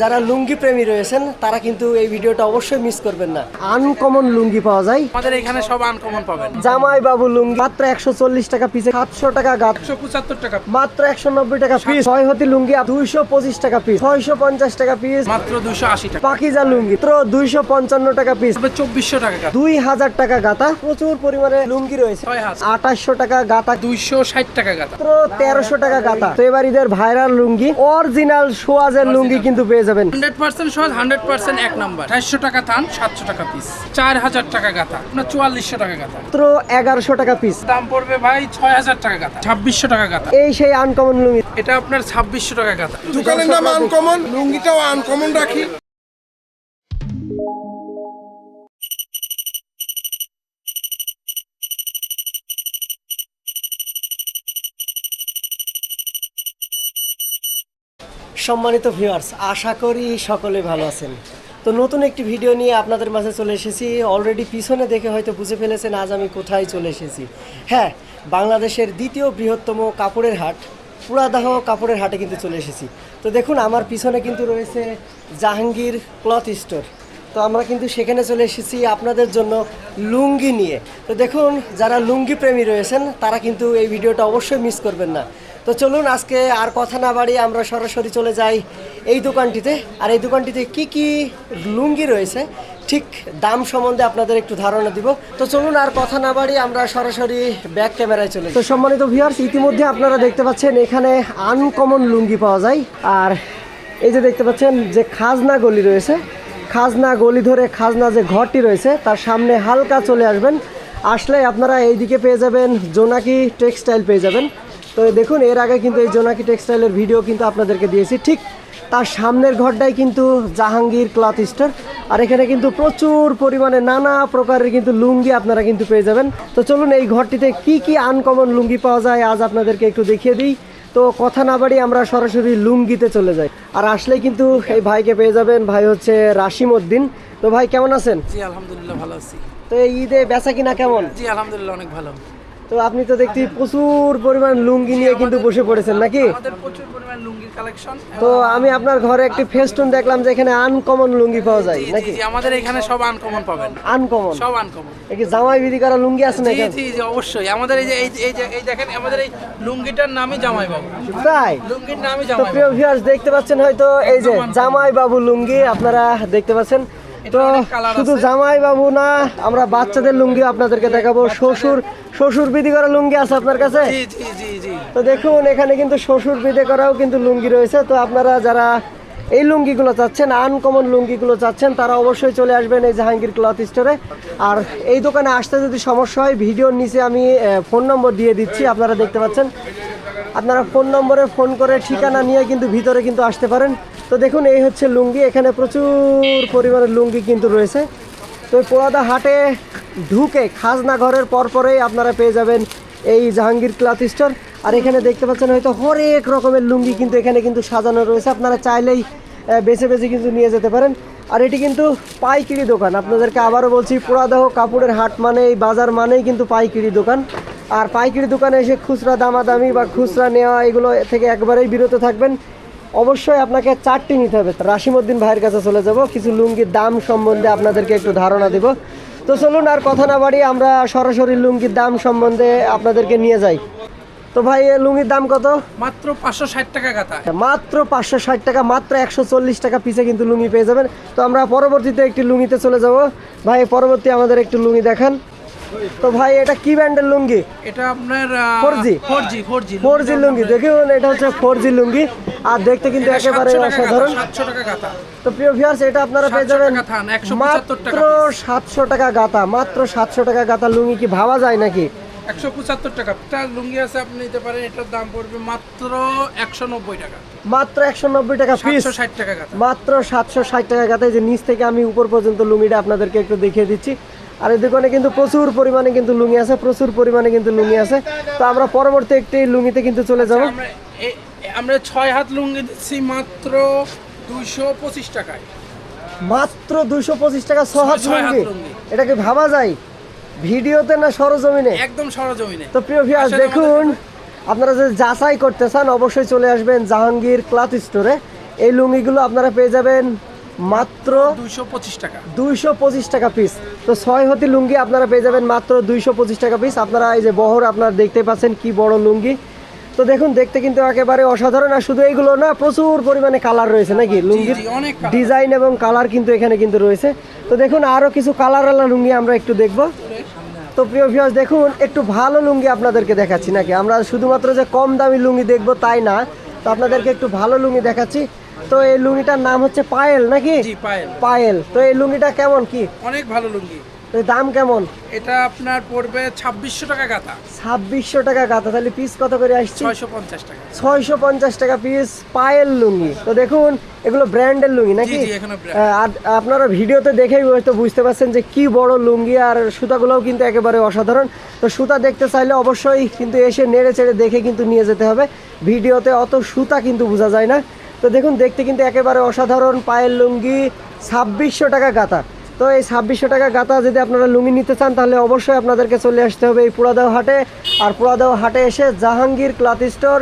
যারা লুঙ্গি প্রেমী রয়েছেন তারা কিন্তু এই ভিডিওটা অবশ্যই মিস করবেন না। আনকমন লুঙ্গি পাওয়া যায়। আমাদের এখানে সব আনকমন পাবেন। জামাই বাবু লুঙ্গি মাত্র একশো চল্লিশ টাকা পিসে সাতশো টাকা গাত একশো পঁচাত্তর টাকা মাত্র একশো নব্বই টাকা পিস ছয় হতি লুঙ্গি দুইশো পঁচিশ টাকা পিস ছয়শো পঞ্চাশ টাকা পিস মাত্র দুশো আশি টাকা। পাকিজা লুঙ্গি মাত্র দুইশো পঞ্চান্ন টাকা পিস তবে চব্বিশশো টাকা। দুই হাজার টাকা গাতা প্রচুর পরিমাণে লুঙ্গি রয়েছে। আঠাশশো টাকা গাতা দুইশো ষাট টাকা গাদা মাত্র তেরোশো টাকা গাতা তো এবার ঈদের ভাইরাল লুঙ্গি অরিজিনাল সোয়াজের লুঙ্গি কিন্তু পেয়ে যাবেন? হান্ড্রেড পার্সেন্ট সহজ হান্ড্রেড পার্সেন্ট এক নাম্বার। চারশো টাকা থান সাতশো টাকা পিস চার হাজার টাকা গাথা আপনার চুয়াল্লিশশো টাকা গাথা। মাত্র এগারোশো টাকা পিস দাম পড়বে ভাই ছয় হাজার টাকা গাথা ছাব্বিশশো টাকা গাথা। এই সেই আনকমন লুঙ্গি। এটা আপনার ছাব্বিশশো টাকা গাথা। দোকানের নাম আনকমন লুঙ্গিটাও আনকমন রাখি। সম্মানিত ভিউয়ার্স আশা করি সকলে ভালো আছেন। তো নতুন একটি ভিডিও নিয়ে আপনাদের মাঝে চলে এসেছি। অলরেডি পিছনে দেখে হয়তো বুঝে ফেলেছেন, আজ আমি কোথায় চলে এসেছি। হ্যাঁ বাংলাদেশের দ্বিতীয় বৃহত্তম কাপড়ের হাট, পুরাদাহ কাপড়ের হাটে কিন্তু চলে এসেছি। তো দেখুন, আমার পিছনে কিন্তু রয়েছে জাহাঙ্গীর ক্লথ স্টোর তো আমরা কিন্তু সেখানে চলে এসেছি আপনাদের জন্য লুঙ্গি নিয়ে। তো দেখুন, যারা লুঙ্গি প্রেমী রয়েছেন, তারা কিন্তু এই ভিডিওটা অবশ্যই মিস করবেন না। তো চলুন আজকে আর কথা না বাড়িয়ে আমরা সরাসরি চলে যাই এই দোকানটিতে। আর এই দোকানটিতে কি কি লুঙ্গি রয়েছে, ঠিক দাম সম্বন্ধে আপনাদের একটু ধারণা দিব। তো চলুন আর কথা না বাড়িয়ে আমরা সরাসরি ব্যাক ক্যামেরায় চলে তো সম্মানিত ভিউয়ার্স ইতিমধ্যে আপনারা দেখতে পাচ্ছেন এখানে আনকমন লুঙ্গি পাওয়া যায়। আর এই যে দেখতে পাচ্ছেন যে খাজনা গলি রয়েছে, খাজনা গলি ধরে খাজনা যে ঘরটি রয়েছে, তার সামনে হালকা চলে আসবেন। আসলে আপনারা এইদিকে পেয়ে যাবেন জোনাকি টেক্সটাইল পেয়ে যাবেন। তো দেখুন এর আগে কিন্তু এই জোনাকি টেক্সটাইলের ভিডিও কিন্তু আপনাদেরকে দিয়েছি। ঠিক তার সামনের ঘরটাই কিন্তু জাহাঙ্গীর ক্লথ স্টোর আর এখানে কিন্তু প্রচুর পরিমাণে নানা প্রকারের কিন্তু লুঙ্গি আপনারা কিন্তু পেয়ে যাবেন। তো চলুন এই ঘরটিতে কি কি আনকমন লুঙ্গি পাওয়া যায় আজ আপনাদেরকে একটু দেখিয়ে দিই। তো কথা না বাড়ি আমরা সরাসরি লুঙ্গিতে চলে যাই। আর আসলে কিন্তু এই ভাইকে পেয়ে যাবেন ভাই হচ্ছে রাশিম উদ্দিন তো ভাই কেমন আছেন? জি আলহামদুলিল্লাহ ভালো আছি। তো এই ঈদে বেচা কিনা কেমন? জি আলহামদুলিল্লাহ অনেক ভালো। তো আপনি তো দেখছি প্রচুর পরিমাণ লুঙ্গি নিয়ে কিন্তু বসে পড়েছেন নাকি? প্রচুর পরিমাণ লুঙ্গির কালেকশন তো আমি আপনার ঘরে একটি ফেস্টুন দেখলাম যে এখানে আনকমন লুঙ্গি পাওয়া যায় নাকি? আমাদের এখানে সব আনকমন পাবেন। আনকমন সব আনকমন কি জামাই বিধি করা লুঙ্গি আছে নাকি? জি জি জি অবশ্যই। আমাদের এই যে এই যে- এই দেখেন আমাদের এই লুঙ্গিটার নামই জামাই বাবু তাই? লুঙ্গির নামই জামাই তো প্রিয় ভিউয়ার্স দেখতে পাচ্ছেন হয়তো এই যে জামাই বাবু লুঙ্গি আপনারা দেখতে পাচ্ছেন। তো শুধু জামাই বাবু না আমরা বাচ্চাদের লুঙ্গি আপনাদেরকে দেখাবো। শ্বশুর শ্বশুর বিধি করা লুঙ্গি আছে আপনার কাছে? তো দেখুন এখানে কিন্তু শ্বশুর বিধে করাও কিন্তু লুঙ্গি রয়েছে। তো আপনারা যারা এই লুঙ্গিগুলো চাচ্ছেন আনকমন লুঙ্গিগুলো চাচ্ছেন তারা অবশ্যই চলে আসবেন এই জাহাঙ্গীর ক্লথ স্টোরে আর এই দোকানে আসতে যদি সমস্যা হয় ভিডিওর নিচে আমি ফোন নম্বর দিয়ে দিচ্ছি আপনারা দেখতে পাচ্ছেন। আপনারা ফোন নম্বরে ফোন করে ঠিকানা নিয়ে কিন্তু ভিতরে কিন্তু আসতে পারেন। তো দেখুন, এই হচ্ছে লুঙ্গি। এখানে প্রচুর পরিমাণে লুঙ্গি কিন্তু রয়েছে। তো পোড়াদা হাটে ঢুকে খাজনা ঘরের পরপরেই আপনারা পেয়ে যাবেন এই জাহাঙ্গীর ক্লথ স্টোর। আর এখানে দেখতে পাচ্ছেন, হয়তো হরেক রকমের লুঙ্গি কিন্তু এখানে কিন্তু সাজানো রয়েছে। আপনারা চাইলেই বেছে বেছে কিন্তু নিয়ে যেতে পারেন। আর এটি কিন্তু পাইকিরি দোকান। আপনাদেরকে আবারও বলছি পোড়াদাহ কাপড়ের হাট মানে এই বাজার মানেই কিন্তু পাইকিরি দোকান। আর পাইকিরি দোকানে এসে খুচরা, দামাদামি বা খুচরা নেওয়া, এগুলো থেকে একবারেই বিরত থাকবেন। অবশ্যই আপনাকে চারটি নিতে হবে। রাশিমুদ্দিন ভাইয়ের কাছে চলে যাব। কিছু লুঙ্গির দাম সম্বন্ধে আপনাদেরকে একটু ধারণা দেব। তো চলুন আর কথা না বাড়ি আমরা সরাসরি লুঙ্গির দাম সম্বন্ধে আপনাদেরকে নিয়ে যাই। তো ভাই এ লুঙ্গির দাম কত? মাত্র পাঁচশো ষাট টাকা গাথা। মাত্র পাঁচশো ষাট টাকা মাত্র একশো চল্লিশ টাকা পিছে কিন্তু লুঙ্গি পেয়ে যাবেন। তো আমরা পরবর্তীতে একটি লুঙ্গিতে চলে যাব। ভাই পরবর্তী আমাদের একটু লুঙ্গি দেখান। তো ভাই এটা কি ব্র্যান্ডের লুঙ্গি? এটা আপনার 4G? Four G four G four G lungi. দেখুন এটা হচ্ছে ফোর জি লুঙ্গি। আর দেখতে কিন্তু একেবারে অসাধারণ। সাতশো টাকা গাথা। তো প্রিয় ভিউয়ার্স এটা আপনারা পেয়ে যাবেন টাকা থান, 175 মাত্র সাতশো টাকা গাতা মাত্র সাতশো টাকা গাতা লুঙ্গি কি ভাবা যায় নাকি? একশো পঁচাত্তর টাকা। একটা লুঙ্গি আছে আপনি নিতে পারেন এটার দাম পড়বে মাত্র একশো নব্বই টাকা। মাত্র একশো নব্বই টাকা পিস ষাট টাকা মাত্র সাতশো ষাট টাকা গাতা যে নিচ থেকে আমি উপর পর্যন্ত লুঙ্গিটা আপনাদেরকে একটু দেখিয়ে দিচ্ছি। আর এই দোকানে কিন্তু প্রচুর পরিমাণে কিন্তু লুঙ্গি আছে প্রচুর পরিমাণে কিন্তু লুঙ্গি আছে। তো আমরা পরবর্তী একটি লুঙ্গিতে কিন্তু চলে যাব। আমরা ছয় হাত লুঙ্গি দিচ্ছি মাত্র দুইশো পঁচিশ টাকায়। মাত্র দুইশো পঁচিশ টাকা ছ হাত লুঙ্গি। লুঙ্গি। এটা কি ভাবা যায়? ভিডিওতে না সরজমিনে? একদম সরজমিনে। তো প্রিয় ভিউয়ার্স আসলে দেখুন আপনারা যদি যাচাই করতে চান অবশ্যই চলে আসবেন জাহাঙ্গীর ক্লাথ স্টোরে। এই লুঙ্গিগুলো আপনারা পেয়ে যাবেন মাত্র দুইশো পঁচিশ টাকা। দুইশো পঁচিশ টাকা পিস তো ছয় হতি লুঙ্গি আপনারা পেয়ে যাবেন মাত্র দুইশো পঁচিশ টাকা পিস আপনারা এই যে বহর আপনারা দেখতে পাচ্ছেন কি বড় লুঙ্গি। তো দেখুন দেখতে কিন্তু একেবারে অসাধারণ। আর শুধু এইগুলো না প্রচুর পরিমাণে কালার রয়েছে নাকি লুঙ্গির। ডিজাইন এবং কালার কিন্তু এখানে কিন্তু রয়েছে। তো দেখুন আরও কিছু কালারওয়ালা লুঙ্গি আমরা একটু দেখব। তো প্রিয় ভিউয়ার্স দেখুন একটু ভালো লুঙ্গি আপনাদেরকে দেখাচ্ছি নাকি? আমরা শুধুমাত্র যে কম দামি লুঙ্গি দেখব তাই না তো আপনাদেরকে একটু ভালো লুঙ্গি দেখাচ্ছি। তো এই লুঙ্গিটার নাম হচ্ছে পায়েল নাকি? পায়েল। পায়েল। তো এই লুঙ্গিটা কেমন কি? অনেক ভালো লুঙ্গি। দাম কেমন? এটা আপনার পড়বে ছাব্বিশশো টাকা গাতা ছাব্বিশশো টাকা গাতা তাহলে পিস কত করে আসছে? ছয়শো পঞ্চাশ টাকা। ছয়শো পঞ্চাশ টাকা পিস পায়েল লুঙ্গি। তো দেখুন এগুলো ব্র্যান্ডের লুঙ্গি নাকি? আর আপনারা ভিডিওতে দেখেই হয়তো বুঝতে পারছেন যে কি বড় লুঙ্গি আর সুতাগুলোও কিন্তু একেবারে অসাধারণ। তো সুতা দেখতে চাইলে অবশ্যই কিন্তু এসে নেড়ে চেড়ে দেখে কিন্তু নিয়ে যেতে হবে। ভিডিওতে অত সুতা কিন্তু বোঝা যায় না। তো দেখুন, দেখতে কিন্তু একেবারে অসাধারণ পায়ের লুঙ্গি, ছাব্বিশশো টাকা গাতা তো এই ছাব্বিশশো টাকা গাতা যদি আপনারা লুঙ্গি নিতে চান, তাহলে অবশ্যই আপনাদেরকে চলে আসতে হবে এই পুরাদাও হাটে। আর পুরাদাও হাটে এসে জাহাঙ্গীর ক্লথ স্টোর।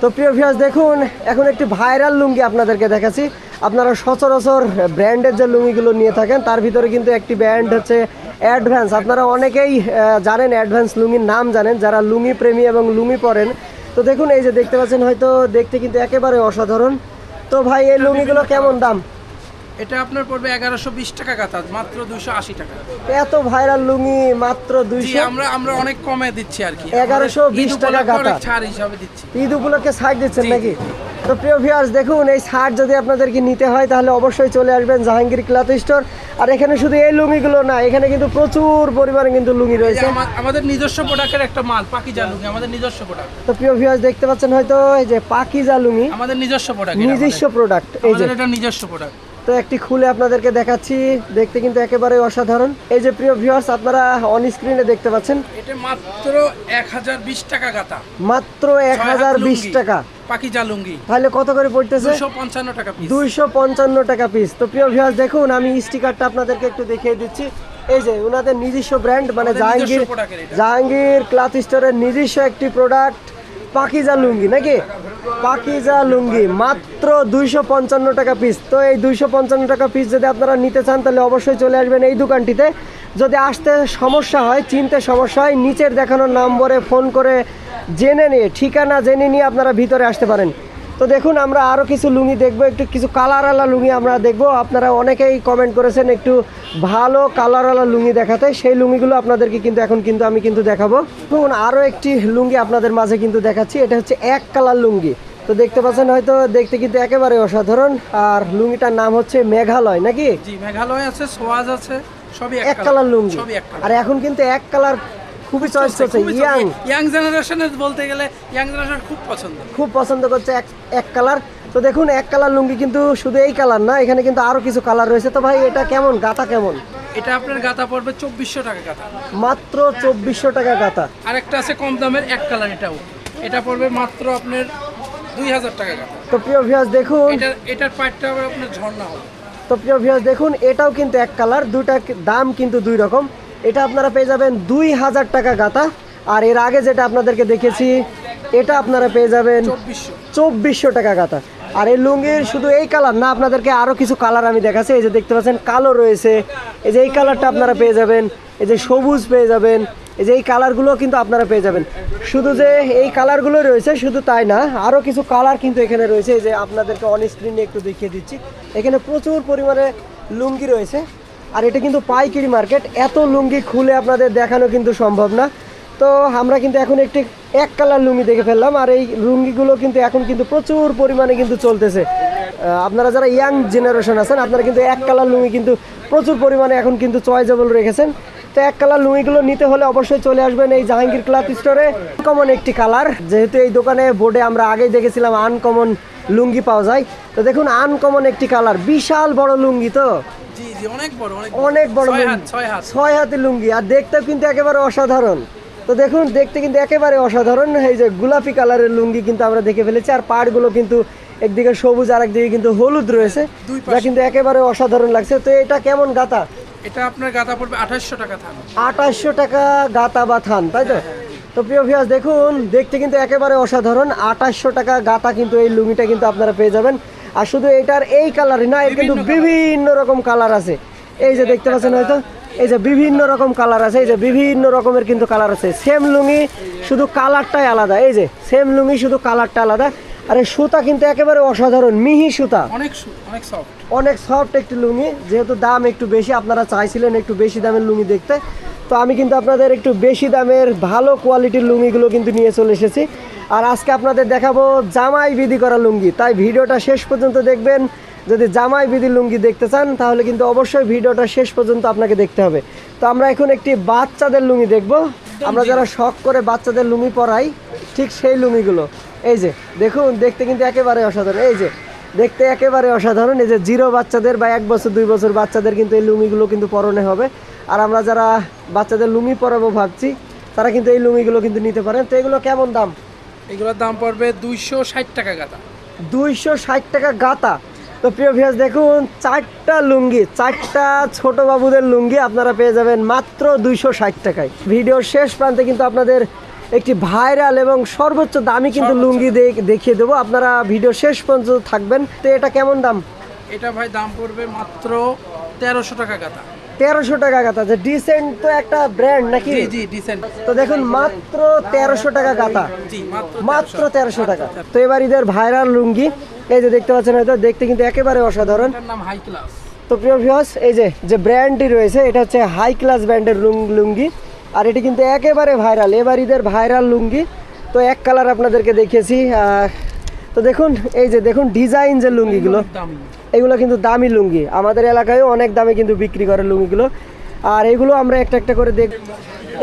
তো প্রিয় ভিউয়ার্স দেখুন, এখন একটি ভাইরাল লুঙ্গি আপনাদেরকে দেখাচ্ছি। আপনারা সচরাচর ব্র্যান্ডের যে লুঙ্গিগুলো নিয়ে থাকেন, তার ভিতরে কিন্তু একটি ব্র্যান্ড হচ্ছে অ্যাডভান্স। আপনারা অনেকেই জানেন অ্যাডভান্স লুঙ্গির নাম জানেন, যারা লুঙ্গি প্রেমী এবং লুঙ্গি পরেন তো দেখুন, এই যে দেখতে পাচ্ছেন, হয়তো দেখতে কিন্তু একেবারে অসাধারণ। তো ভাই, এই লুঙ্গিগুলো কেমন দাম? এটা আপনার পড়বে এগারোশো বিশ টাকা গাতা মাত্র দুইশো আশি টাকা। এত ভাইরাল লুঙ্গি মাত্র দুইশো আমরা আমরা অনেক কমে দিচ্ছি আর কি। 1120 ঈদ টাকা অনেক ছাড় হিসাবে দিচ্ছি। ঈদ উপলক্ষে ছাড় দিচ্ছেন নাকি? তো প্রিয় ভিউয়ার্স দেখুন এই ছাড় যদি আপনাদেরকে নিতে হয় তাহলে অবশ্যই চলে আসবেন জাহাঙ্গীর ক্লাথ স্টোর। আর এখানে শুধু এই লুঙ্গিগুলো না এখানে কিন্তু প্রচুর পরিমাণে কিন্তু লুঙ্গি রয়েছে। আমাদের নিজস্ব প্রোডাক্টের একটা মাল পাকি জালুঙ্গি আমাদের নিজস্ব প্রোডাক্ট। তো প্রিয় ভিউয়ার্স দেখতে পাচ্ছেন হয়তো এই যে পাকিজা লুঙ্গি আমাদের নিজস্ব প্রোডাক্ট নিজস্ব প্রোডাক্ট এই যে। এটা নিজস্ব প্রোডাক্ট। তো একটি খুলে আপনাদেরকে দেখাচ্ছি। দেখতে কিন্তু একেবারে অসাধারণ। এই যে প্রিয় ভিউয়ার্স আপনারা অন স্ক্রিনে দেখতে পাচ্ছেন। এটা মাত্র এক হাজার বিশ টাকা গাতা মাত্র এক হাজার বিশ টাকা। পাকি জালুঙ্গি তাহলে কত করে পড়তেছে? দুশো পঞ্চান্ন টাকা পিস দুইশো পঞ্চান্ন টাকা পিস তো প্রিয় ভিউয়ার্স দেখুন আমি স্টিকারটা আপনাদেরকে একটু দেখিয়ে দিচ্ছি। এই যে ওনাদের নিজস্ব ব্র্যান্ড মানে জাহাঙ্গীর। জাহাঙ্গীর ক্লাথ স্টোরের নিজস্ব একটি প্রোডাক্ট পাকিজা লুঙ্গি নাকি? পাকিজা লুঙ্গি, মাত্র দুইশো পঞ্চান্ন টাকা পিস তো এই দুইশো পঞ্চান্ন টাকা পিস যদি আপনারা নিতে চান, তাহলে অবশ্যই চলে আসবেন এই দোকানটিতে। যদি আসতে সমস্যা হয়, চিনতে সমস্যা হয়, নিচের দেখানো নম্বরে ফোন করে জেনে নিয়ে, ঠিকানা জেনে নিয়ে আপনারা ভিতরে আসতে পারেন। তো দেখুন আমরা আরও কিছু লুঙ্গি দেখব একটু কিছু কালারওয়ালা লুঙ্গি আমরা দেখব। আপনারা অনেকেই কমেন্ট করেছেন একটু ভালো কালারওয়ালা লুঙ্গি দেখাতে। সেই লুঙ্গিগুলো আপনাদেরকে কিন্তু এখন কিন্তু আমি কিন্তু দেখাবো। দেখুন আরও একটি লুঙ্গি আপনাদের মাঝে কিন্তু দেখাচ্ছি। এটা হচ্ছে এক কালার লুঙ্গি। তো দেখতে পাচ্ছেন হয়তো দেখতে কিন্তু একেবারে অসাধারণ। আর লুঙ্গিটার নাম হচ্ছে মেঘালয় নাকি? মেঘালয় আছে সোয়াজ আছে সবই এক কালার লুঙ্গি। আর এখন কিন্তু এক কালার খুবই চয়েস করছে ইয়াং ইয়াং জেনারেশনের বলতে গেলে ইয়াং জেনারেশন খুব পছন্দ। খুব পছন্দ করছে এক এক কালার তো দেখুন এক কালার লুঙ্গি কিন্তু শুধু এই কালার না এখানে কিন্তু আরও কিছু কালার রয়েছে। তো ভাই এটা কেমন? গাতা কেমন? এটা আপনার গাতা পড়বে চব্বিশশো টাকা গাতা মাত্র চব্বিশশো টাকা গাতা আর একটা আছে কম দামের এক কালার এটাও এটা পড়বে মাত্র আপনার দুই হাজার টাকা গাতা তো প্রিয় ভিউয়ার্স দেখুন। এটার এটার আবার আপনার ঝর্ণা হবে। তো প্রিয় ভিউয়ার্স দেখুন এটাও কিন্তু এক কালার দুটা দাম কিন্তু দুই রকম। এটা আপনারা পেয়ে যাবেন দুই হাজার টাকা গাতা। আর এর আগে যেটা আপনাদেরকে দেখেছি এটা আপনারা পেয়ে যাবেন চব্বিশশো। টাকা গাতা। আর এই লুঙ্গির শুধু এই কালার না আপনাদেরকে আরও কিছু কালার আমি দেখাচ্ছি। এই যে দেখতে পাচ্ছেন কালো রয়েছে। এই যে এই কালারটা আপনারা পেয়ে যাবেন এই যে সবুজ পেয়ে যাবেন এই যে এই কালারগুলো কিন্তু আপনারা পেয়ে যাবেন। শুধু যে এই কালারগুলো রয়েছে শুধু তাই না আরও কিছু কালার কিন্তু এখানে রয়েছে। এই যে আপনাদেরকে অন স্ক্রিনে একটু দেখিয়ে দিচ্ছি। এখানে প্রচুর পরিমাণে লুঙ্গি রয়েছে। আর এটা কিন্তু পাইকারি মার্কেট। এত লুঙ্গি খুলে আপনাদের দেখানো কিন্তু সম্ভব না। তো আমরা কিন্তু এখন একটি এক কালার লুঙ্গি দেখে ফেললাম, আর এই লুঙ্গিগুলো কিন্তু এখন কিন্তু প্রচুর পরিমাণে কিন্তু চলতেছে। আপনারা যারা ইয়াং জেনারেশন আছেন, আপনারা কিন্তু এক কালার লুঙ্গি কিন্তু প্রচুর পরিমাণে এখন কিন্তু চয়েজেবল রেখেছেন। তো এক কালার লুঙ্গিগুলো নিতে হলে অবশ্যই চলে আসবেন এই জাহাঙ্গীর ক্লাথ স্টোরে। কমন একটি কালার, যেহেতু এই দোকানে বোর্ডে আমরা আগেই দেখেছিলাম আনকমন লুঙ্গি পাওয়া যায়। তো দেখুন আনকমন একটি কালার, বিশাল বড় লুঙ্গি তো। জি জি অনেক বড় অনেক বড়। ছয় হাত লুঙ্গি হাতের আর দেখতেও কিন্তু একেবারে অসাধারণ। তো দেখুন দেখতে কিন্তু একেবারে অসাধারণ। এই যে গোলাপি কালারের লুঙ্গি কিন্তু আমরা দেখে ফেলেছি আর পাড়গুলো কিন্তু একদিকে সবুজ আর একদিকে কিন্তু হলুদ রয়েছে। যা কিন্তু একেবারে অসাধারণ লাগছে। তো এটা কেমন গাতা এটা আপনার গাতা পড়বে আঠাশশো টাকা থান। আঠাশশো টাকা গাতা বা থান তাই তো? তো প্রিয় ভিয়াস দেখুন দেখতে কিন্তু একেবারে অসাধারণ। আঠাশশো টাকা গাতা কিন্তু এই লুঙ্গিটা কিন্তু আপনারা পেয়ে যাবেন। আর শুধু এটার এই কালারই না এর কিন্তু বিভিন্ন রকম কালার আছে। এই যে দেখতে পাচ্ছেন হয়তো? এই যে বিভিন্ন রকম কালার আছে এই যে বিভিন্ন রকমের কিন্তু কালার আছে। সেম লুঙ্গি শুধু কালারটাই আলাদা। এই যে সেম লুঙ্গি শুধু কালারটা আলাদা। আর এই সুতা কিন্তু একেবারে অসাধারণ মিহি সুতা। অনেক অনেক সফট অনেক সফট একটি লুঙ্গি যেহেতু দাম একটু বেশি আপনারা চাইছিলেন একটু বেশি দামের লুঙ্গি দেখতে। তো আমি কিন্তু আপনাদের একটু বেশি দামের ভালো কোয়ালিটির লুঙ্গিগুলো কিন্তু নিয়ে চলে এসেছি। আর আজকে আপনাদের দেখাবো জামাই বিধি করা লুঙ্গি। তাই ভিডিওটা শেষ পর্যন্ত দেখবেন। যদি জামাই বিধি লুঙ্গি দেখতে চান, তাহলে কিন্তু অবশ্যই ভিডিওটা শেষ পর্যন্ত আপনাকে দেখতে হবে। তো আমরা এখন একটি বাচ্চাদের লুঙ্গি দেখব। আমরা যারা শখ করে বাচ্চাদের লুঙ্গি পরাই, ঠিক সেই লুঙ্গিগুলো। এই যে, দেখুন, দেখতে কিন্তু একেবারে অসাধারণ। এই যে, দেখতে একেবারে অসাধারণ। এই যে, জিরো বাচ্চাদের বা এক বছর, দুই বছর বাচ্চাদের কিন্তু এই লুঙ্গিগুলো কিন্তু পরনে হবে। আর আমরা যারা বাচ্চাদের লুঙ্গি পরাবো ভাবছি তারা কিন্তু এই লুঙ্গিগুলো কিন্তু নিতে পারেন। তো এগুলো কেমন দাম? এগুলোর দাম পড়বে দুইশো ষাট টাকা গাদা দুইশো ষাট টাকা গাতা তো প্রিয় ভিয়াস দেখুন চারটা লুঙ্গি চারটা ছোট বাবুদের লুঙ্গি আপনারা পেয়ে যাবেন মাত্র দুইশো ষাট টাকায়। ভিডিওর শেষ প্রান্তে কিন্তু আপনাদের একটি ভাইরাল এবং সর্বোচ্চ দামি কিন্তু লুঙ্গি দেখ- দেখিয়ে দেবো। আপনারা ভিডিও শেষ পর্যন্ত থাকবেন। তো এটা কেমন দাম? এটা ভাই দাম পড়বে মাত্র তেরোশো টাকা গাদা তেরোশো টাকা গাতা যে ডিসেন্ট তো একটা ব্র্যান্ড নাকি? জি জি ডিসেন্ট তো দেখুন মাত্র তেরোশো টাকা গাতা মাত্র তেরোশো। টাকা। তো এবার ঈদের ভাইরাল লুঙ্গি এই যে দেখতে পাচ্ছেন হয়তো দেখতে কিন্তু একেবারে অসাধারণ। নাম হাই ক্লাস তো প্রিয় ভিউয়ার্স এই যে যে ব্র্যান্ডটি রয়েছে এটা হচ্ছে হাই ক্লাস ব্র্যান্ডের লুং- লুঙ্গি। আর এটি কিন্তু একেবারে ভাইরাল। এবার ঈদের ভাইরাল লুঙ্গি তো এক কালার আপনাদেরকে দেখিয়েছি তো দেখুন এই যে দেখুন ডিজাইন যে লুঙ্গিগুলো এগুলো কিন্তু দামি লুঙ্গি। আমাদের এলাকায়ও অনেক দামে কিন্তু বিক্রি করে লুঙ্গিগুলো। আর এগুলো আমরা একটা একটা করে দেখ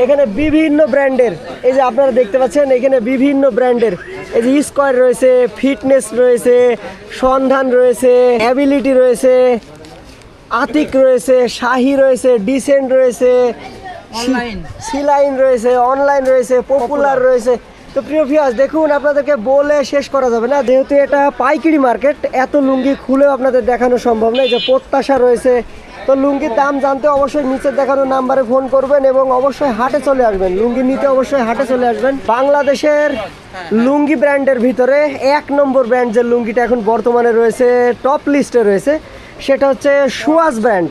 এখানে বিভিন্ন ব্র্যান্ডের এই যে আপনারা দেখতে পাচ্ছেন এখানে বিভিন্ন ব্র্যান্ডের। এই যে স্কোয়ার রয়েছে ফিটনেস রয়েছে সন্ধান রয়েছে অ্যাবিলিটি রয়েছে আতিক রয়েছে শাহি রয়েছে ডিসেন্ট রয়েছে। সিলাইন রয়েছে অনলাইন রয়েছে পপুলার রয়েছে। তো প্রিয় ভিউয়ার্স দেখুন আপনাদেরকে বলে শেষ করা যাবে না। যেহেতু এটা পাইকারি মার্কেট এত লুঙ্গি খুলেও আপনাদের দেখানো সম্ভব নয় যে প্রত্যাশা রয়েছে তো লুঙ্গির দাম জানতে অবশ্যই নিচে দেখানো নাম্বারে ফোন করবেন এবং অবশ্যই হাটে চলে আসবেন। লুঙ্গি নিতে অবশ্যই হাটে চলে আসবেন। বাংলাদেশের লুঙ্গি ব্র্যান্ডের ভিতরে এক নম্বর ব্র্যান্ড যে লুঙ্গিটা এখন বর্তমানে রয়েছে টপ লিস্টে রয়েছে সেটা হচ্ছে সুয়াজ ব্র্যান্ড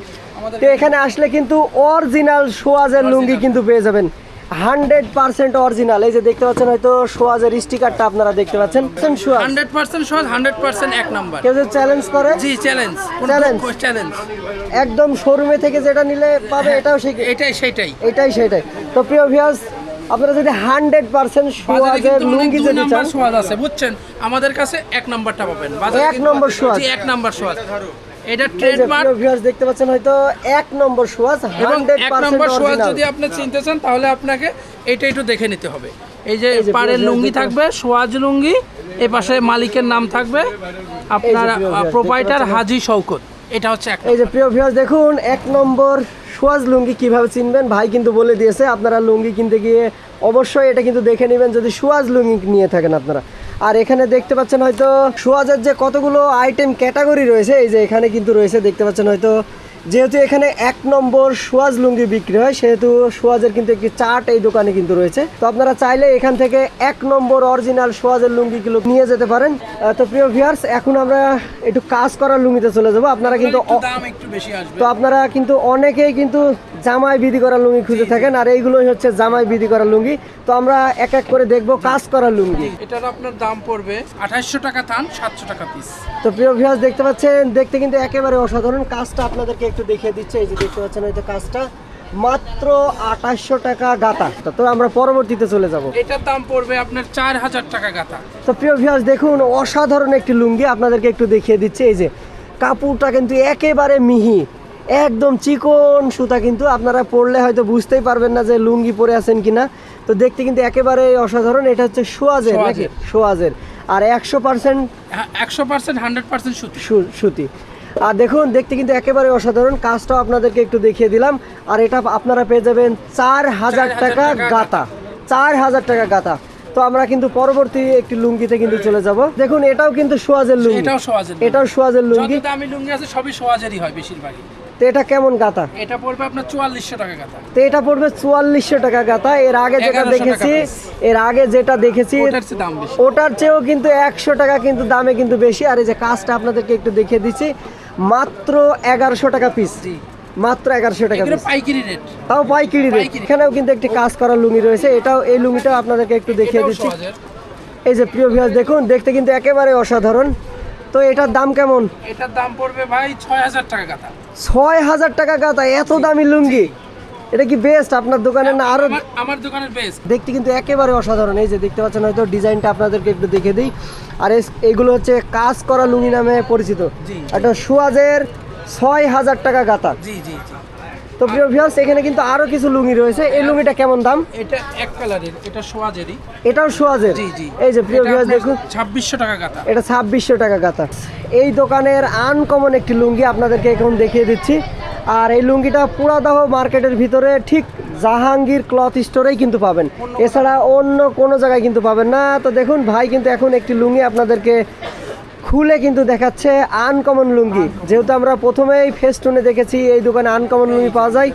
তো এখানে আসলে কিন্তু অরিজিনাল সোয়াজের লুঙ্গি কিন্তু পেয়ে যাবেন। Hundred percent original. এই যে দেখতে পাচ্ছেন হয়তো সোয়াজের স্টিকারটা আপনারা দেখতে পাচ্ছেন। সোয়াজ? হান্ড্রেড পার্সেন্ট সহজ হান্ড্রেড পার্সেন্ট এক নাম্বার। কেউ যদি চ্যালেঞ্জ করে? জি চ্যালেঞ্জ Challenge। চ্যালেঞ্জ একদম শোরুমে থেকে যেটা নিলে পাবে এটাও সেই এটাই সেটাই। এটাই সেটাই। তো প্রিয় ভিউয়ার্স আপনারা যদি হান্ড্রেড পার্সেন্ট সোয়াজের লুঙ্গি যদি চান। সোয়াজ আছে বুঝছেন? আমাদের কাছে এক নাম্বারটা পাবেন। এক নম্বর সোয়াজ। এক নাম্বার সোয়াজ। এটা ট্রেডমার্ক ভিউয়ার্স দেখতে পাচ্ছেন হয়তো এক নম্বর সোয়াজ এবং হান্ড্রেড এক নম্বর সোয়াজ যদি আপনি চিনতে চান তাহলে আপনাকে এটা একটু দেখে নিতে হবে। এই যে পাড়ের লুঙ্গি থাকবে সোয়াজ লুঙ্গি এ পাশে মালিকের নাম থাকবে আপনার প্রোপাইটার হাজি শৌকত এটা হচ্ছে এই যে প্রিয় ভিউয়ার্স দেখুন এক নম্বর সোয়াজ লুঙ্গি কীভাবে চিনবেন? ভাই কিন্তু বলে দিয়েছে আপনারা লুঙ্গি কিনতে গিয়ে অবশ্যই এটা কিন্তু দেখে নেবেন যদি সোয়াজ লুঙ্গি নিয়ে থাকেন আপনারা। আর এখানে দেখতে পাচ্ছেন হয়তো সোয়াজের যে কতগুলো আইটেম ক্যাটাগরি রয়েছে, এই যে এখানে কিন্তু রয়েছে, দেখতে পাচ্ছেন হয়তো যেহেতু এখানে এক নম্বর সোয়াজ লুঙ্গি বিক্রি হয় সেহেতু সোয়াজের কিন্তু একটি চার্ট এই দোকানে কিন্তু রয়েছে। তো আপনারা চাইলে এখান থেকে এক নম্বর অরিজিনাল সোয়াজের লুঙ্গিগুলো নিয়ে যেতে পারেন। তো প্রিয় ভিউয়ার্স এখন আমরা একটু কাজ করার লুঙ্গিতে চলে যাব। আপনারা কিন্তু তো আপনারা কিন্তু অনেকেই কিন্তু জামাই বিধি করার লুঙ্গি খুঁজে থাকেন আর এইগুলোই হচ্ছে জামাই বিধি করা লুঙ্গি। তো আমরা এক এক করে দেখব কাজ করার লুঙ্গি। এটার আপনার দাম পড়বে আঠাশশো টাকা থান সাতশো টাকা পিস তো প্রিয় ভিউয়ার্স দেখতে পাচ্ছেন দেখতে কিন্তু একেবারে অসাধারণ। কাজটা আপনাদেরকে একটু দেখিয়ে দিচ্ছে এই যে দেখতে পাচ্ছেন হয়তো কাজটা। মাত্র আঠাশশো টাকা গাতা তো আমরা পরবর্তীতে চলে যাব। এটার দাম পড়বে আপনার চার হাজার টাকা গাথা। তো প্রিয় ভিউয়ার্স দেখুন অসাধারণ একটি লুঙ্গি। আপনাদেরকে একটু দেখিয়ে দিচ্ছে এই যে কাপড়টা কিন্তু একেবারে মিহি একদম চিকন সুতা কিন্তু আপনারা পরলে হয়তো বুঝতেই পারবেন না যে লুঙ্গি পরে আছেন কিনা। তো দেখতে কিন্তু একেবারে অসাধারণ। এটা হচ্ছে সোয়াজের নাকি? সোয়াজের। সোয়াজের আর একশো পার্সেন্ট একশো পার্সেন্ট হান্ড্রেড পার্সেন্ট সুতি। সুতি। আর দেখুন দেখতে কিন্তু একেবারে অসাধারণ। কাজটাও আপনাদেরকে একটু দেখিয়ে দিলাম। আর এটা আপনারা পেয়ে যাবেন চার হাজার টাকা গাতা চার হাজার টাকা গাতা তো আমরা কিন্তু পরবর্তী একটি লুঙ্গিতে কিন্তু চলে যাব। দেখুন এটাও কিন্তু সোয়াজের লুঙ্গি। এটাও সোয়াজের এটাও সোয়াজের লুঙ্গি। দামি লুঙ্গি আছে সবই সোয়াজেরই হয় বেশিরভাগই। তো এটা কেমন গাতা এটা পড়বে আপনার চুয়াল্লিশশো টাকা গাথা। তো এটা পড়বে চুয়াল্লিশশো টাকা গাতা এর আগে যেটা দেখেছি এর আগে যেটা দেখেছি ওটার চেয়েও কিন্তু একশো টাকা কিন্তু দামে কিন্তু বেশি। আর এই যে কাজটা আপনাদেরকে একটু দেখিয়ে দিচ্ছি। মাত্র এগারোশো টাকা পিস মাত্র এগারোশো টাকা পাইকারি রেট তাও পাইকিরি রেট। এখানেও কিন্তু একটি কাজ করার লুঙ্গি রয়েছে। এটাও এই লুঙ্গিটাও আপনাদেরকে একটু দেখিয়ে দিচ্ছি। এই যে প্রিয় ভিউয়ার্স দেখুন দেখতে কিন্তু একেবারে অসাধারণ। তো এটার দাম কেমন? এটার দাম পড়বে ভাই ছয় হাজার টাকা গাথা। ছয় হাজার টাকা গাতা এত দামি লুঙ্গি। এটা কি বেস্ট আপনার দোকানে না আরও আমার দোকানের বেস্ট দেখতে কিন্তু একেবারে অসাধারণ। এই যে দেখতে পাচ্ছেন হয়তো ডিজাইনটা আপনাদেরকে একটু দেখে দিই। আর এইগুলো হচ্ছে কাজ করা লুঙ্গি নামে পরিচিত। একটা সুয়াজের ছয় হাজার টাকা গাতা জি জি তো প্রিয় ভিউয়ার্স এখানে কিন্তু আরও কিছু লুঙ্গি রয়েছে। এই লুঙ্গিটা কেমন দাম? এটা এক কালারের এটা সোয়াজেরই। এটাও সুয়াজের? জি জি। এই যে প্রিয় ভিউয়ার্স দেখুন। ছাব্বিশশো টাকা গাথা। এটা ছাব্বিশশো টাকা গাতা এই দোকানের আনকমন একটি লুঙ্গি আপনাদেরকে এখন দেখিয়ে দিচ্ছি। আর এই লুঙ্গিটা পুরাদাহ মার্কেটের ভিতরে ঠিক জাহাঙ্গীর ক্লথ স্টোরেই কিন্তু পাবেন। এছাড়া অন্য কোনো জায়গায় কিন্তু পাবেন না। তো দেখুন ভাই কিন্তু এখন একটি লুঙ্গি আপনাদেরকে খুলে কিন্তু দেখাচ্ছে আনকমন লুঙ্গি। যেহেতু আমরা প্রথমেই ফেস্টুনে দেখেছি এই দোকানে আনকমন লুঙ্গি পাওয়া যায়।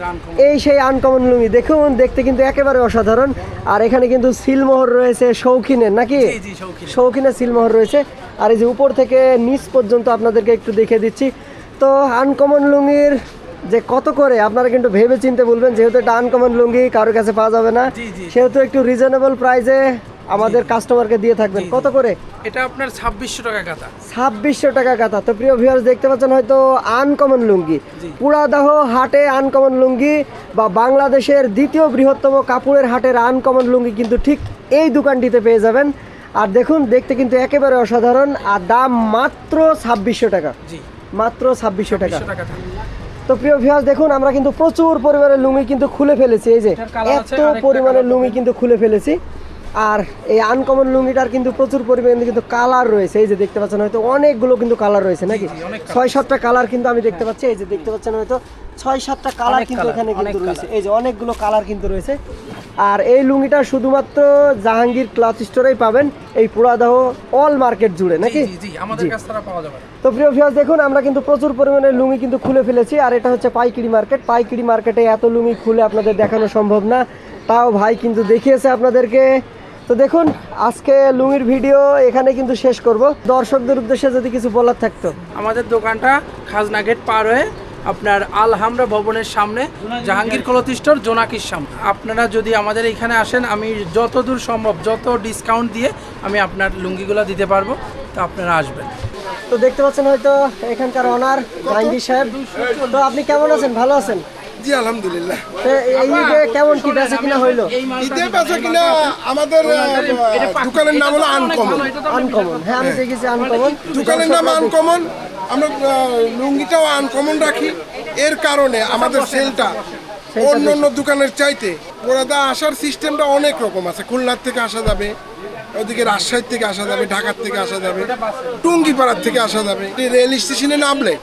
এই সেই আনকমন লুঙ্গি দেখুন দেখতে কিন্তু একেবারে অসাধারণ। আর এখানে কিন্তু সিলমোহর রয়েছে শৌখিনের নাকি? শৌখিনের। সিলমোহর রয়েছে। আর এই যে উপর থেকে নিচ পর্যন্ত আপনাদেরকে একটু দেখিয়ে দিচ্ছি। তো আনকমন লুঙ্গির যে কত করে আপনারা কিন্তু ভেবে চিনতে বলবেন যেহেতু এটা আনকমন লুঙ্গি কারোর কাছে পাওয়া যাবে না। সেহেতু একটু রিজনেবল প্রাইসে আমাদের কাস্টমারকে দিয়ে থাকবেন। কত করে? এটা আপনার ছাব্বিশশো টাকা গাথা। ছাব্বিশশো টাকা কাতা তো প্রিয় ভিউয়ার্স দেখতে পাচ্ছেন হয়তো আনকমন লুঙ্গি। পুরাদাহ হাটে আনকমন লুঙ্গি বা বাংলাদেশের দ্বিতীয় বৃহত্তম কাপড়ের হাটের আনকমন লুঙ্গি কিন্তু ঠিক এই দোকানটিতে পেয়ে যাবেন। আর দেখুন দেখতে কিন্তু একেবারে অসাধারণ। আর দাম মাত্র ছাব্বিশশো টাকা। মাত্র ছাব্বিশশো টাকা। তো প্রিয় ভিউয়ার্স দেখুন আমরা কিন্তু প্রচুর পরিমাণের লুঙ্গি কিন্তু খুলে ফেলেছি। এই যে এত পরিমাণের লুঙ্গি কিন্তু খুলে ফেলেছি। আর এই আনকমন লুঙ্গিটার কিন্তু প্রচুর পরিমাণে কিন্তু কালার রয়েছে। এই যে দেখতে পাচ্ছেন হয়তো অনেকগুলো কিন্তু কালার রয়েছে নাকি। ছয় সাতটা কালার কিন্তু আমি দেখতে পাচ্ছি। এই যে দেখতে পাচ্ছেন হয়তো ছয় সাতটা কালার কিন্তু এখানে কিন্তু রয়েছে। এই যে অনেকগুলো কালার কিন্তু রয়েছে। আর এই লুঙ্গিটা শুধুমাত্র জাহাঙ্গীর ক্লথ স্টোরেই পাবেন। এই পুরাদাহ অল মার্কেট জুড়ে নাকি। তো প্রিয় ভিউয়ার্স দেখুন আমরা কিন্তু প্রচুর পরিমাণে লুঙ্গি কিন্তু খুলে ফেলেছি। আর এটা হচ্ছে পাইকিরি মার্কেট পাইকিরি মার্কেটে এত লুঙ্গি খুলে আপনাদের দেখানো সম্ভব না। তাও ভাই কিন্তু দেখিয়েছে আপনাদেরকে। তো দেখুন আজকে লুঙ্গির ভিডিও এখানে কিন্তু শেষ করব। দর্শকদের উদ্দেশ্যে যদি কিছু বলার থাকতো। আমাদের দোকানটা খাজনা গেট পার হয়ে আপনার আলহামরা ভবনের সামনে জাহাঙ্গীর ক্লথ স্টোর জোনাকির সামনে। আপনারা যদি আমাদের এখানে আসেন আমি যতদূর সম্ভব যত ডিসকাউন্ট দিয়ে আমি আপনার লুঙ্গিগুলো দিতে পারব তো আপনারা আসবেন। তো দেখতে পাচ্ছেন হয়তো এখানকার অনার জাহাঙ্গীর সাহেব। তো আপনি কেমন আছেন? ভালো আছেন? জি আলহামদুলিল্লাহ। কেমন কি বেচা কিনা হইল? এই বেচা কিনা আমাদের দোকানের নাম হলো আনকমন আনকমন হ্যাঁ আমি দেখেছি আনকমন দোকানের নাম আনকমন আমরা লুঙ্গিটাও আনকমন রাখি। এর কারণে আমাদের সেলটা অন্য অন্য দোকানের চাইতে ওরাদা আসার সিস্টেমটা অনেক রকম আছে। খুলনার থেকে আসা যাবে ওদিকে রাজশাহী থেকে আসা যাবে ঢাকার থেকে আসা যাবে টুঙ্গিপাড়ার থেকে আসা যাবে। রেল স্টেশনে নামলে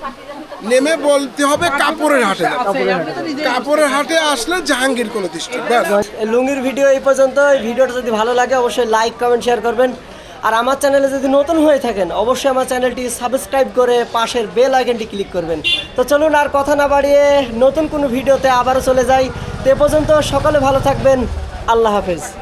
নেমে বলতে হবে কাপড়ের হাটে। কাপড়ের হাটে। আসলে জাহাঙ্গীর কোনো দৃষ্টি। লুঙ্গির ভিডিও এই পর্যন্ত। এই ভিডিওটা যদি ভালো লাগে অবশ্যই লাইক কমেন্ট শেয়ার করবেন। আর আমার চ্যানেলে যদি নতুন হয়ে থাকেন অবশ্যই আমার চ্যানেলটি সাবস্ক্রাইব করে পাশের বেল আইকনটি ক্লিক করবেন। তো চলুন আর কথা না বাড়িয়ে নতুন কোনো ভিডিওতে আবারও চলে যাই। তো এ পর্যন্ত সকালে ভালো থাকবেন। আল্লাহ হাফেজ।